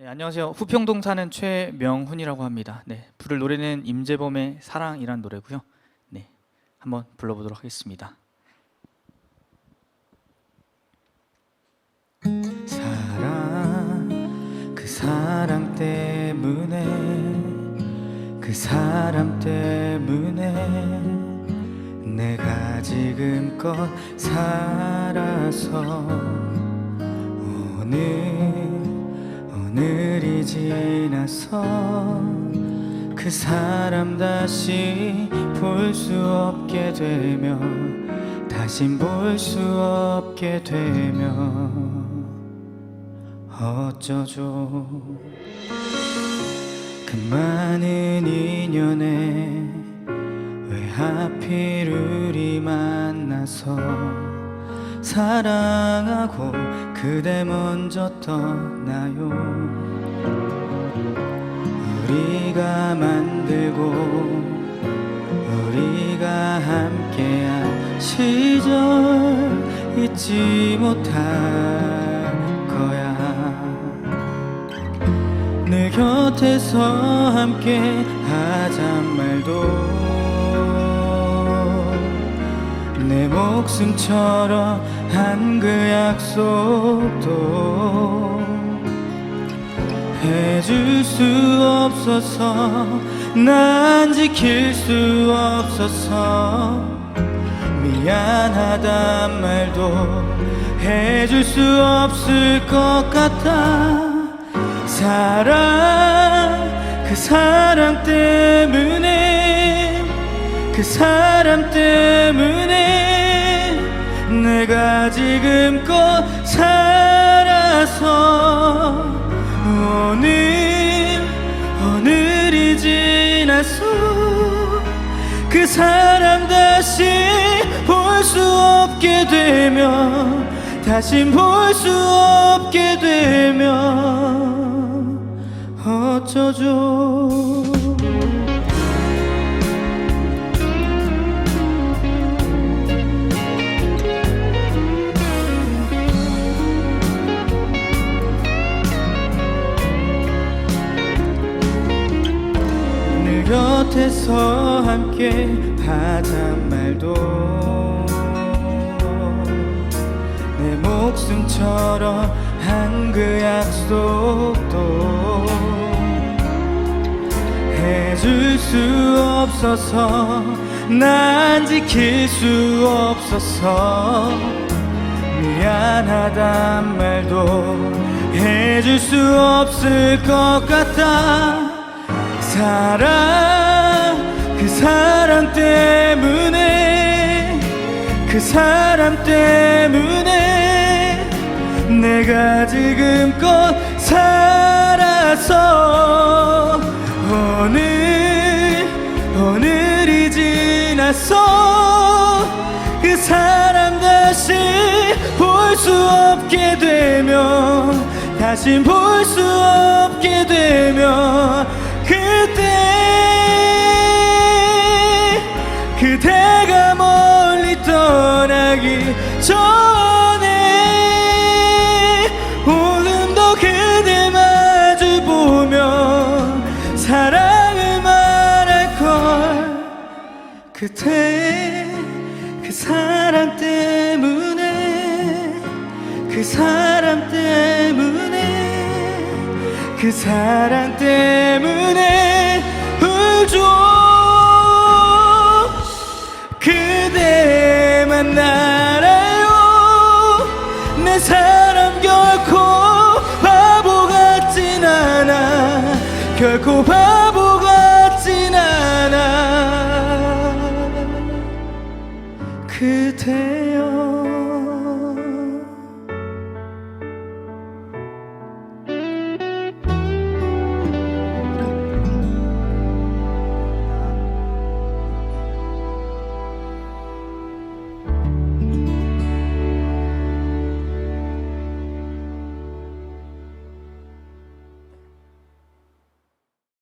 네, 안녕하세요. 후평동 사는 최명훈이라고 합니다. 네, 부를 노래는 임재범의 사랑이란 노래고요. 네, 한번 불러보도록 하겠습니다. 사랑, 그 때문에, 그 사람 때문에 내가 지금껏 살아서 오늘 오늘이 지나서 그 사람 다시 볼 수 없게 되며 다신 볼 수 없게 되며 어쩌죠? 그 많은 인연에 왜 하필 우리 만나서 사랑하고 그대 먼저 떠나요. 우리가 만들고 우리가 함께한 시절 잊지 못할 거야. 내 곁에서 함께 하잔 말도 내 목숨처럼 한 그 약속도 해줄 수 없어서 난 지킬 수 없어서 미안하단 말도 해줄 수 없을 것 같아. 사랑 그 사람 때문에 그 사람 때문에 내가 지금껏 살아서 오늘 오늘이 지나서 그 사람 다시 볼 수 없게 되면 다신 볼수 없게 되면 어쩌죠 늘 곁에서 함께 하잔 말도. 내 목숨처럼 한 그 약속도 해줄 수 없어서 난 지킬 수 없어서 미안하단 말도 해줄 수 없을 것 같다 사랑 그 사람 때문에 그 사람 때문에 내가 지금껏 살아서 오늘 오늘이 지나서 그 사람 다시 볼 수 없게 되면 다시 볼 수 없게 되면 그때 전에 오늘도 그대 마주 보며 사랑을 말할 걸. 그때 그 사람 때문에 그 사람 때문에 그 사람 때문에 사람 결코 바보 같진 않아. 결코 바보